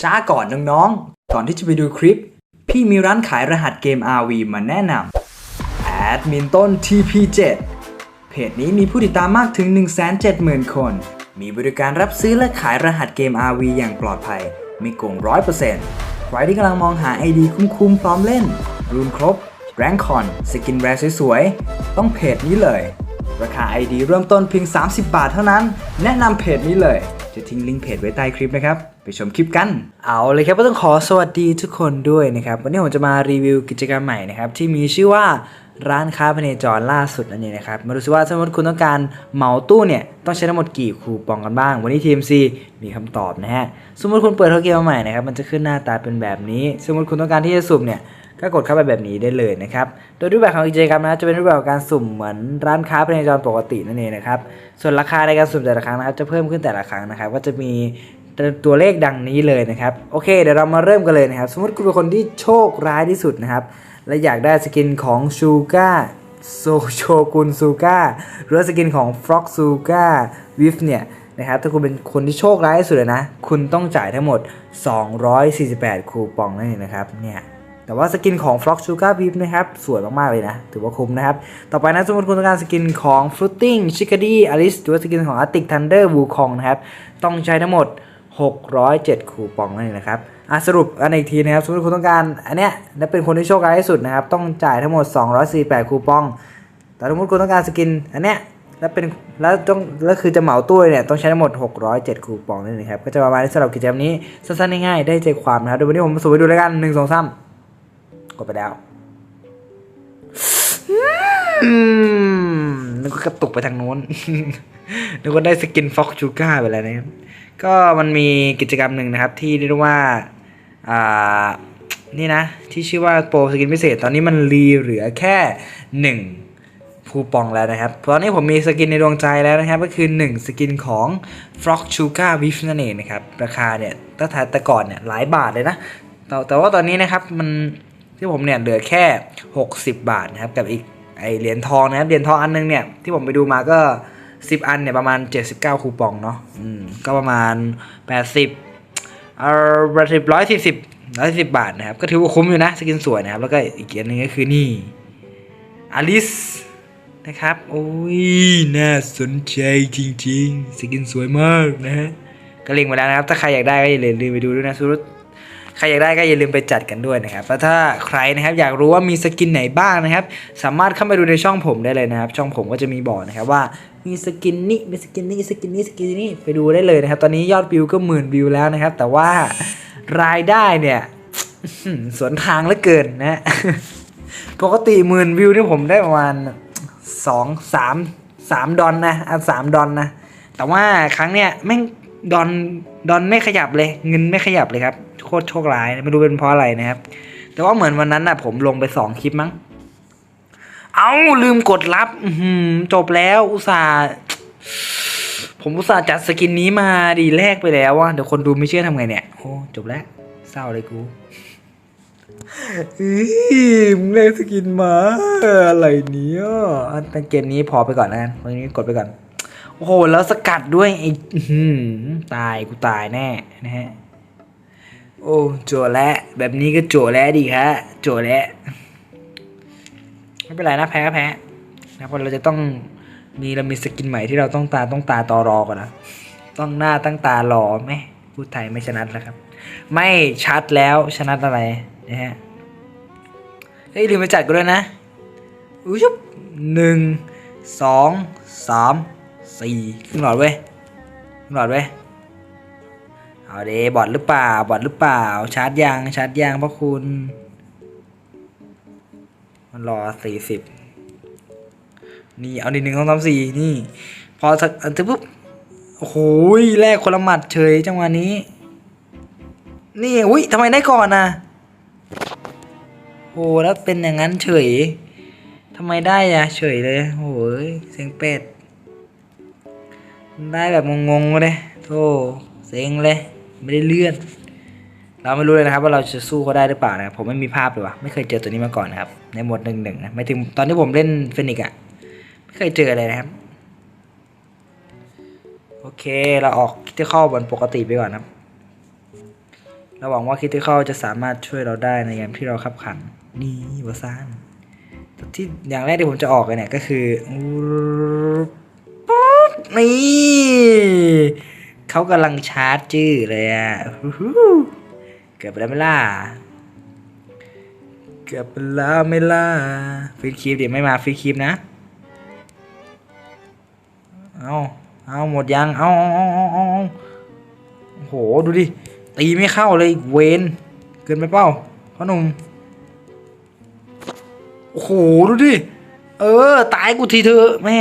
ช้าก่อนน้องๆ ก่อนที่จะไปดูคลิป พี่มีร้านขายรหัสเกม RV มาแนะนำแอดมินต้น TP7 เพจนี้มีผู้ติดตามมากถึง 170,000 คน มีบริการรับซื้อและขายรหัสเกม RV อย่างปลอดภัย ไม่โกง 100%ใครที่กำลังมองหา ID คุ้มๆ พร้อมเล่น รูนครบ แรงคอน สกินแรร์สวยๆ ต้องเพจนี้เลย ราคา ID เริ่มต้นเพียง 30 บาทเท่านั้น แนะนำเพจนี้เลย จะทิ้งลิงก์เพจไว้ใต้คลิปนะครับ ไปชมคลิปกัน เอาเลยครับก็ต้องขอสวัสดีทุกคนด้วยนะครับ วันนี้ผมจะมารีวิวกิจกรรมใหม่นะครับ ที่มีชื่อว่าร้านค้าพเนจรล่าสุดนั่นเองนะครับ มาดูซิว่าสมมติคุณต้องการเหมาตู้เนี่ยต้องใช้ทั้งหมดกี่คูปองกันบ้าง วันนี้ TMC มีคำตอบนะฮะ สมมติคุณเปิดเข้าเกมมาใหม่นะครับมันจะขึ้นหน้าตาเป็นแบบนี้ สมมติคุณต้องการที่จะสุ่มเนี่ย ก็กดเข้าไปแบบนี้ได้เลยนะครับ โดยรูปแบบของกิจกรรมนะจะเป็นรูปแบบการสุ่มเหมือนร้านค้าพเนจรปกตินั่นเองนะครับ ส่วนราคาในการสุ่มแต่ละครั้งนะครับจะเพิ่มขึ้นแต่ละครั้งนะครับ ก็จะมีตัวเลขดังนี้เลยนะครับ โอเค เดี๋ยวเรามาเริ่มกันเลยนะครับ สมมติคุณเป็นคนที่โชคร้ายที่สุดนะครับ และอยากได้สกินของชูก้าโซโชกุนซูก้าหรือสกินของฟล็อกซูก้าวิฟเนี่ยนะครับถ้าคุณเป็นคนที่โชคร้ายที่สุดเลยนะ คุณต้องจ่ายทั้งหมด 248 คูปองนั่นเองนะครับเนี่ย แต่ว่าสกินของ Flock Sugar Beef นะครับ สวยมาก ๆ เลยนะ ถือว่าคุ้มนะครับ ต่อไปนะสมมติคุณต้องการสกินของ Fruiting Chickadee Alice หรือว่าสกินของ Arctic Thunder Wukong นะครับ ต้องใช้ทั้งหมด 607 คูปองนั่นเองนะครับอะสรุปกันอีกทีนะครับสมมติคุณต้องการอันเนี้ยและเป็นคนที่โชคร้ายที่สุดนะครับ ต้องจ่ายทั้งหมด 248 คูปอง แต่สมมติคุณต้องการสกินอันเนี้ยแล้วเป็นแล้วต้องแล้วคือจะเหมาตู้เนี่ยต้องใช้ทั้งหมด 607 คูปองนั่นเองครับก็จะประมาณนี้สำหรับกิจกรรมนี้สั้นๆง่ายๆได้ใจความนะครับเดี๋ยววันนี้ผมสูบไปดูแล้วกัน1 2 3 กดไปแล้วนึกว่ากระตุกไปทางโน้นนึกว่าได้สกินฟ็อกจูก้าไปแล้วนะครับก็มันมีกิจกรรมหนึ่งนะครับ ที่เรียกว่าอ่านี่นะ ที่ชื่อว่าโปรสกินพิเศษ ตอนนี้มันรีเหลือแค่หนึ่งคูปองแล้วนะครับ ตอนนี้ผมมีสกินในดวงใจแล้วนะครับ ก็คือ 1 สกินของ Frog Sugar w i f นั่นเองนะครับ ราคาเนี่ยตั้งแต่แต่ก่อนเนี่ยหลายบาทเลยนะ แต่แต่ว่าตอนนี้นะครับมัน ที่ผมเนี่ยเหลือแค่ 60 บาทนะครับกับอีกไอเหรียญทองนะครับเหรียญทองอันนึงเนี่ยที่ผมไปดูมาก็ 10 อันเนี่ยประมาณ 79 คูปองเนาะอืมก็ประมาณ 80เอ่อประมาณร้อยสี่สิบร้อยสิบบาทนะครับก็ถือว่าคุ้มอยู่นะสกินสวยนะครับ แล้วก็อีกอันนึงก็คือนี่อลิสนะครับ โอ้ย น่าสนใจจริง ๆ สกินสวยมากนะฮะก็ลิงก์มาแล้วนะครับ ถ้าใครอยากได้ก็อย่าลืมไปดูด้วยนะสุรุต รอยากได้ก็อย่าลืมไปจัดกันด้วยนะครับแล้วถ้าใครนะครับอยากรู้ว่ามีสกินไหนบ้างนะครับ สามารถเข้าไปดูในช่องผมได้เลยนะครับ ช่องผมก็จะมีบอกนะครับว่ามีสกินนี้มีสกินนี้สกินนี้สกินนี้ไปดูได้เลยนะครับ ตอนนี้ยอดวิวก็หมื่นวิวแล้วนะครับ แต่ว่ารายได้เนี่ยสวนทางเหลือเกินนะปกติหมื่นวิวนี่ผมได้ประมาณสองสามสามดอนนะอันสามดอนนะ แต่ว่าครั้งเนี้ยแม่งดอนดอนไม่ขยับเลย เงินไม่ขยับเลยครับ โคตรโชคร้ายไม่รู้เป็นเพราะอะไรนะครับ แต่ว่าเหมือนวันนั้นน่ะผมลงไปสองคลิปมั้ง เอาลืมกดรับอืจบแล้วอุตส่าห์ผมอุตส่าห์จัดสกินนี้มาดีแรกไปแล้วว่ะเดี๋ยวคนดูไม่เชื่อทำไงเนี่ยโอ้จบแล้วเศร้าเลยกูอีมึงได้สกินมาอะไรเนี้ยอันเป็นเกมนี้พอไปก่อนนะกันวันนี้กดไปก่อน โอ้โห แล้วสกัดด้วยไอ้ตายกูตายแน่นะฮะ โอ้โจแล้วแบบนี้ก็โจแล้วดีครับโจแล้วไม่เป็นไรนะแพ้แพ้นะเพราะเราจะต้องมีเรามีสกินใหม่ที่เราต้องตาต้องตาต่อรอก่อนนะต้องหน้าตั้งตารอไหมพูดไทยไม่ชนะแล้วครับ ไม่ชัดแล้วชนะอะไรนะฮะเฮ้ยลืมไปจัดกูด้วยนะอุ้ยชุบหนึ่งสองสามสี่ขึ้นหลอดเว้ยขึ้นหลอดเว้ย เอาเดบอดหรือเปล่า บอดหรือเปล่า ชาร์จยาง ชาร์จยางพระคุณ มันรอสี่สิบ นี่เอาดิหนึ่งสองสามสี่นี่ พอสักอันปุ๊บ โอ้โหแลกคนละหมัดเฉยจังหวะนี้ นี่อุ้ยทำไมได้ก่อนนะโอ้แล้วเป็นอย่างนั้นเฉยทำไมได้อะเฉยเลยโอ้ยเสียงเป็ด ได้แบบงงๆเลยโธ่เซ็งเลย ไม่ได้เลื่อน เราไม่รู้เลยนะครับว่าเราจะสู้เขาได้หรือเปล่านะครับผมไม่มีภาพเลยว่ะไม่เคยเจอตัวนี้มาก่อนนะครับ ในหมวดหนึ่งหนึ่งนะไม่ถึงตอนที่ผมเล่นเฟนิกอะไม่เคยเจอเลยนะครับ โอเคเราออกที่เข้าบนปกติไปก่อนครับเราหวังว่าคิติคอลจะสามารถช่วยเราได้ในยามที่เราขับขัน นี่วาซานที่อย่างแรกที่ผมจะออกเลยเนี่ยก็คือปุ๊บนี่ เขากำลังชาร์จจื้อเลยอะเกือบไปแล้วไม่ล่ะเกือบไปแล้วไม่ล่ะฟีดคลิปเดี๋ยวไม่มาฟีดคลิปนะ เอาเอาหมดยัง เอาเอาเอาเอาโอ้โหดูดิ ตีไม่เข้าเลยเวนเกินไปเปล่าพ่อหนุ่มโอ้โห ดูดิ เออ ตายกูทีเถอะแม่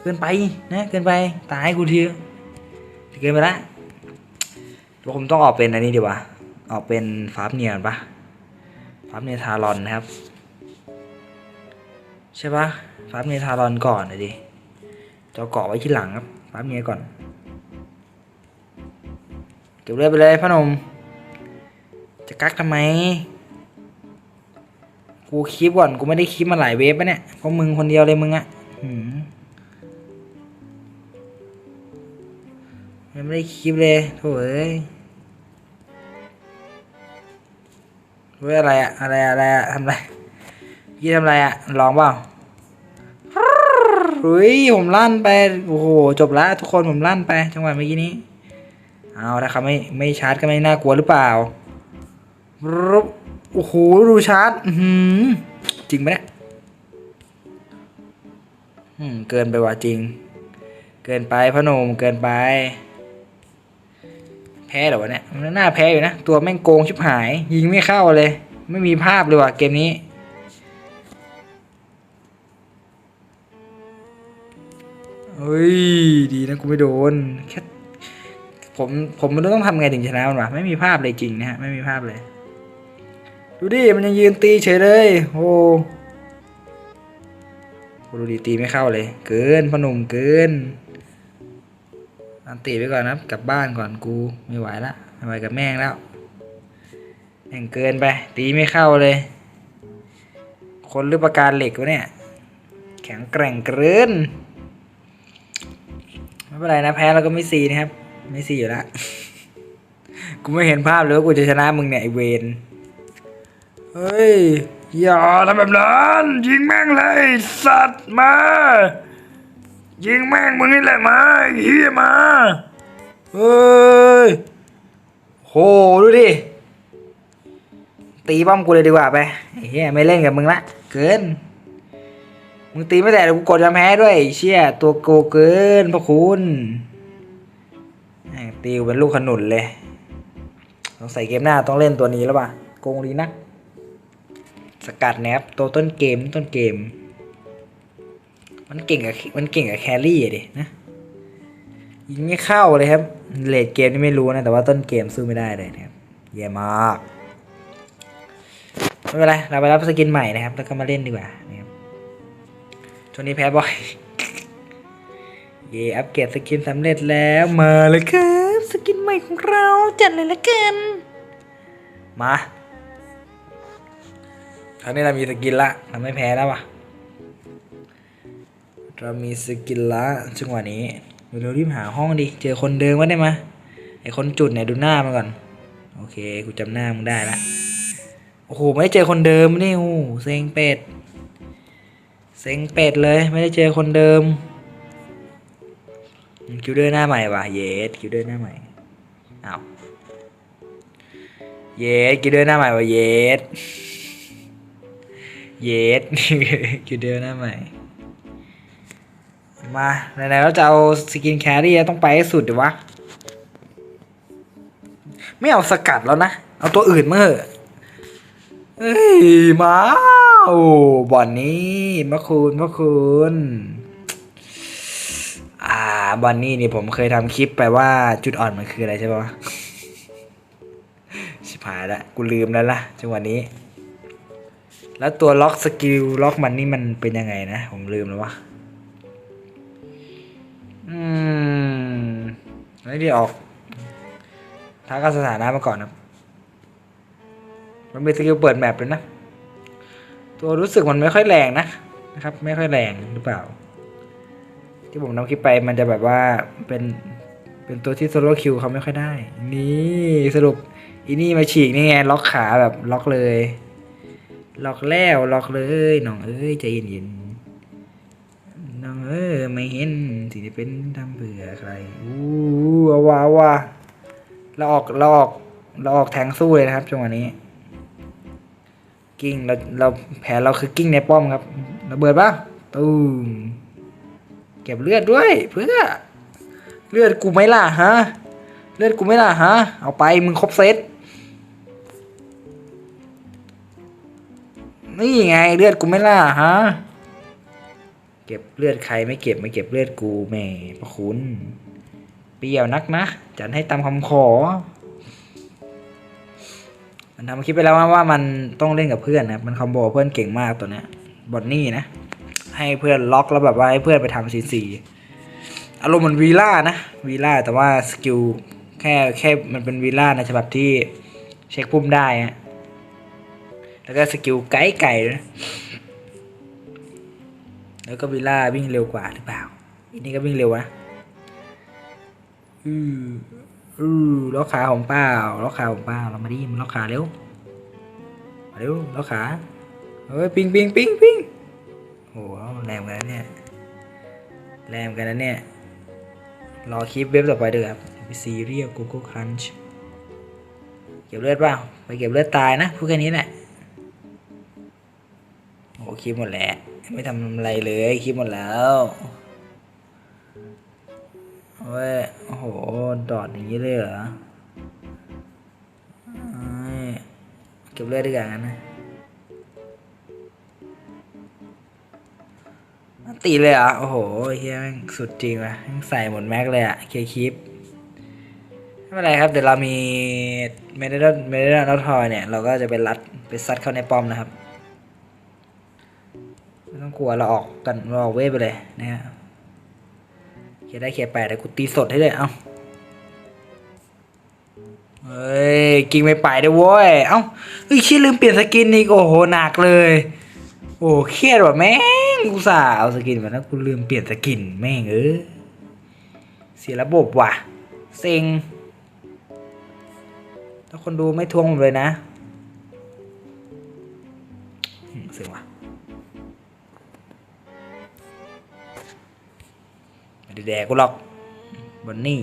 เกินไปนะ เกินไป ตายกูทีเถอะ เกินไปละเราคงต้องออกเป็นอันนี้ดีกว่า ออกเป็นฟาร์มเนียนปะฟาร์มเนียทารอนนะครับ ใช่ปะฟาร์มเนียทารอนก่อนเลยดิจะเกาะไว้ที่หลังครับปั๊บเมียก่อน เก็บเลือดไปเลยพ่อหนุ่มจะกักทำไม กูคลิปก่อน กูไม่ได้คลิปมาหลายเวฟปะเนี่ย เพราะมึงคนเดียวเลยมึงอะหื ยังไม่ได้คลิปเลยโถ่เอ้ยเฮ้ยอะไรอะอะไรอะอะไรอะทำไรพี่ทำไรอะลองเปล่าเฮ้ยผมลั่นไป โอ้โห จบละทุกคนผมลั่นไป จังหวะเมื่อกี้นี้ เอาถ้าเขาไม่ไม่ชาร์จก็ไม่น่ากลัวหรือเปล่ารึบโอ้โห ดูชาร์จหือจริงไหมเนี่ยเกินไปว่ะจริง เกินไปพอหนมเกินไป แพ้เหรอวะเนี่ยมันน่าแพ้อยู่นะ ตัวแม่งโกงชิบหาย ยิงไม่เข้าเลย ไม่มีภาพเลยว่ะเกมนี้ เฮ้ย ดีนะกูไม่โดน แค่ผมผมไม่รู้ต้องทำไงถึงชนะมันวะไม่มีภาพเลยจริงนะฮะ ไม่มีภาพเลย ดูดิ มันยังยืนตีเฉยเลยโอ้โหดูดิตีไม่เข้าเลย เกินพนุ่มเกิน อันตีไปก่อนนะกลับบ้านก่อนกูไม่ไหวละไม่ไหวกับแม่งแล้วแม่งเกินไป ตีไม่เข้าเลย คนหรือประการเหล็กวะเนี่ย แข็งแกร่งเกินไม่เป็นไรนะแพ้เราก็ไม่ซีนะครับ ไม่ซีอยู่ละกูไม่เห็นภาพเลยว่ากูจะชนะมึงเนี่ยไอเวนเฮ้ยอย่าทำแบบนั้นยิงแม่งเลยสัตว์มา ยิงแม่งมึงนี่แหละมาเฮียมาเฮ้ยโหดูดิ ตีป้อมกูเลยดีกว่าไปเฮียไม่เล่นกับมึงละ เกิน มึงตีไม่แต่เดี๋ยวกูกดยอมแพ้ด้วยเชี่ยตัวโกเกินพระคุณตีเป็นลูกขนุนเลยต้องใส่เกมหน้าต้องเล่นตัวนี้แล้วป่ะโกงดีนักสกัดแนบตัวต้นเกมต้นเกม มันเก่งกับมันเก่งกับแครี่ดินะยิงไม่เข้าเลยครับเลดเกมนี่ไม่รู้นะ แต่ว่าต้นเกมสู้ไม่ได้เลยนะครับแย่มากไม่เป็นไรเราไปรับสกินใหม่นะครับ แล้วก็มาเล่นดีกว่านะครับช่วงนี้แพ้บ่อยเย่อัปเกรดสกินสำเร็จแล้วมาเลยครับสกินใหม่ของเราจัดเลยละกันมาคราวนี้เรามีสกินละเราไม่แพ้แล้ววะ เรามีสกินละจังหวะนี้เรารีบหาห้องดิ เจอคนเดิมก็ได้มาไอคนจุดเนี่ยดูหน้ามันก่อน โอเค กูจำหน้ามึงได้ละโอ้โห ไม่ได้เจอคนเดิมนี่โอ้เซ็งเป็ด เซ็งเป็ดเลย ไม่ได้เจอคนเดิม คิวเดอร์หน้าใหม่ว่ะ เยสคิวเดอร์หน้าใหม่อ้าวเยสคิวเดอร์หน้าใหม่ว่ะเยสเยสคิวเดอร์หน้าใหม่ มาไหนๆเราจะเอาสกินแครี่ต้องไปให้สุดดิวะ ไม่เอาสกัดแล้วนะ เอาตัวอื่นมาเถอะเฮ้ยมาโอ้บ่อนนี้มะคุณมะคุณอ่าบอนนี่นี่ผมเคยทำคลิปไปว่าจุดอ่อนมันคืออะไรใช่ปะวะชิบหายละกูลืมแล้วล่ะจังหวะนี้ แล้วตัวล็อกสกิลล็อกมันนี่มันเป็นยังไงนะ ผมลืมแล้ววะ แล้วที่ออกท้ากับสถานะมาก่อนครับมันมีสกิลเปิดแมปเลยนะ ตัวรู้สึกมันไม่ค่อยแรงนะนะครับ ไม่ค่อยแรงหรือเปล่า ที่ผมนำคลิปไปมันจะแบบว่าเป็นเป็นตัวที่โซโล่คิวเขาไม่ค่อยได้ นี่สรุปอีนี่มาฉีกนี่ไงล็อกขาแบบล็อกเลย ล็อกแล้วล็อกเลยน้องเอ้ยใจเย็นๆ องเอ้ยไม่เห็นสิ่งที่เป็นทำเบื่อใครอู้เอาว้าว่ะเราออกเราออกเราออกแทงสู้เลยนะครับจังหวะนี้ กิ้งเราเราแผนเราคือกิ้งในป้อมครับระเบิดปะตูมเก็บเลือดด้วย เพื่อ เลือดกูไม่ล่ะฮะเลือดกูไม่ล่ะฮะเอาไปมึงครบเซตนี่ไงเลือดกูไม่ล่ะฮะ เก็บเลือดใครไม่เก็บไม่เก็บเลือดกูแม่พระคุณ เปรี้ยวนักนะจัดให้ตามคำขอ มันทำคลิปไปแล้วว่ามันต้องเล่นกับเพื่อนนะมันคอมโบเพื่อนเก่งมากตัวเนี้ยบอนนี่นะ ให้เพื่อนล็อกแล้วแบบว่าให้เพื่อนไปทำซีซีอารมณ์เหมือนวีล่านะวีล่าแต่ว่าสกิลแค่แค่มันเป็นวีล่าในฉบับที่เช็คพุ่มได้ฮะแล้วก็สกิลไกด์ไก่นะ แล้วก็วีล่าวิ่งเร็วกว่าหรือเปล่าอันนี้ก็วิ่งเร็วนะอืออือล็อกขาของเปล่าล็อกขาของเปล่าเรามาดิมันล็อกขาเร็วเร็วล็อกขาเฮ้ยปิงปิงปิงปิงโอ้โหแรงเหมือนกันนะเนี่ยแรงเหมือนกันนะเนี่ยรอคลิปเว็บต่อไปเด้อครับไปซีเรียลกูกูครันช์เก็บเลือดเปล่าไปเก็บเลือดตายนะพูดแค่นี้แหละ คลิปหมดแล้ว ไม่ทำอะไรเลยคลิปหมดแล้วเว้ยโอ้โห ดอดอย่างนี้เลยเหรอเก็บเลือดดีกว่างั้นนะตีเลยเหรอะ โอ้โหเฮียแม่งสุดจริงว่ะแม่งใส่หมดแม็กเลยอะ เคคลิป ไม่เป็นไรครับ เดี๋ยวเรามีเมเดลเมเดลนอทอยเนี่ย เราก็จะไปรัด ไปซัดเข้าในป้อมนะครับ ต้องกลัวเราออกกันเราออกเวทไปเลยนะฮะเคได้เคแปดแต่กูตีสดให้เลยเอ้าเฮ้ยกิงไม่ไปด้วยเว้ยเอ้าเฮ้ยชี้ลืมเปลี่ยนสกินอีกโอ้โหหนักเลย โอ้เครียดว่ะแม่งกูสาเอาสกินมาแล้วกูลืมเปลี่ยนสกินแม่งเออเสียระบบว่ะเซ็งถ้าคนดูไม่ทวงผมเลยนะเซ็งว่ะ แดกกูหรอกบอนนี่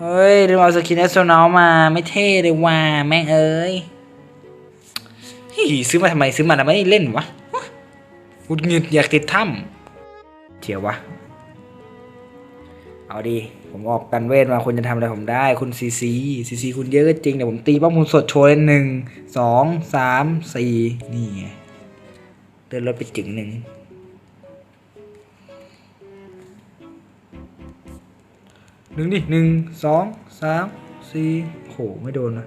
เฮ้ยลืมเอาสกินแอสโซนอลมาไม่เท่เลยว่าแม่งเอ้ยฮ้ยซื้อมาทำไมซื้อมาทำไมเล่นวะกุดหงิดอยากติดถ้ำเจียววะ เอาดี ผมออกกันเวทมาคุณจะทำอะไรผมได้ คุณซีซีซีซีคุณเยอะก็จริงเดี๋ยวผมตีป้อมคุณสดโชว์เลยหนึ่งสองสามสี่นี่ไงเดินรถไปจึงหนึ่ง หนึ่งดิหนึ่งสองสามสี่โหไม่โดนนะ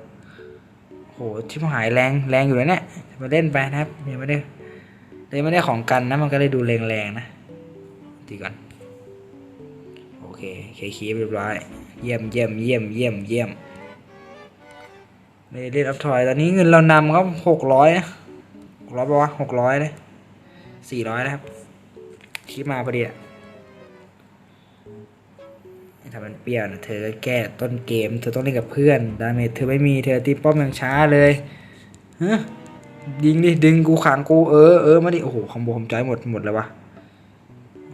โหชิบหายแรงแรงอยู่เลยเนี่ยมาเล่นไปนะครับยังไม่ได้เลยไม่ได้ของกันนะมันก็เลยดูแรงๆนะตีก่อนโอเคเคคีบเรียบร้อยเยี่ยมเยี่ยมเยี่ยมเยี่ยมเยี่ยมไม่ได้เล่นอัพทอยตอนนี้เงินเรานำก็หกร้อยหกร้อยปะวะหกร้อยเลยสี่ร้อยนะครับที่มาพอดีอะ ถ้ามันเปรี้ยวนะเธอก็แก้ต้นเกม เธอต้องเล่นกับเพื่อนดาเมจเธอไม่มีเธอตีป้อมอย่างช้าเลยฮะยิงดิดึงกูขังกูเออเออมาดิโอ้โหคอมโบผมจอยหมดหมดแล้ววะ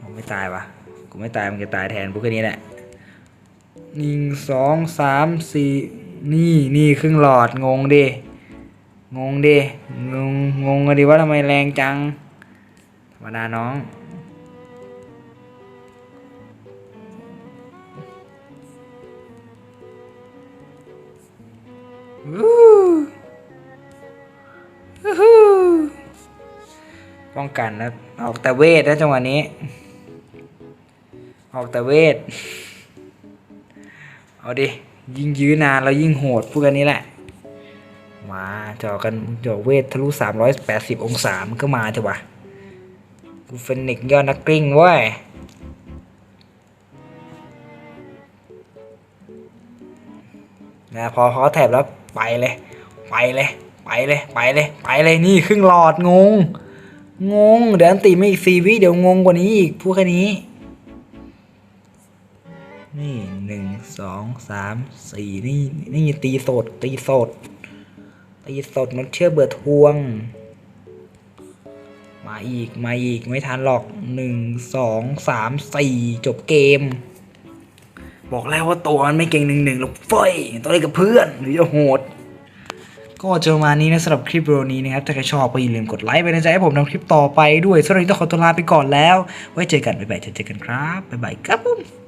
ผมไม่ตายวะกูไม่ตายมันจะตายแทนพวกนี้แหละหนึ่งสองสามสี่นี่นี่ครึ่งหลอดงงดิงงดิงงงงดิว่าทำไมแรงจังธรรมดาน้อง ป้องกันนะออกแต่เวทนะจังหวะนี้ ออกแต่เวท เอาดิ ยิ่งยื้อนานแล้วยิ่งโหดพูดกันนี้แหละ มาเจาะกันเจาะเวททะลุ 380 องศามันก็มาจ้ะวะกูเฟนิกยอดนักกลิ้งเว้ยนะพอเขาแถบแล้ว ไปเลย ไปเลย ไปเลย ไปเลย ไปเลยนี่ครึ่งหลอดงง งง เดี๋ยวอันตีไม่อีกสี่วิเดี๋ยวงงกว่านี้อีกพูดแค่นี้ นี่หนึ่งสองสามสี่นี่นี่ตีสดตีสดตีสดมันเชื่อเบื่อทวง มาอีกมาอีกไม่ทันหรอกหนึ่งสองสามสี่จบเกมบอกแล้วว่าตัวมันไม่เก่งหนึ่งหนึ่งหรอกเฟ้ยต้องเล่นกับเพื่อนหรือจะโหด ก็จะประมาณนี้นะสำหรับคลิปวิดีโอนี้นะครับ ถ้าใครชอบก็อย่าลืมกดไลค์ไปนะจะให้ผมทำคลิปต่อไปด้วยสำหรับวันนี้ต้องขอตัวลาไปก่อนแล้ว ไว้เจอกันบ๊ายบายเจอกันครับบ๊ายบายครับผม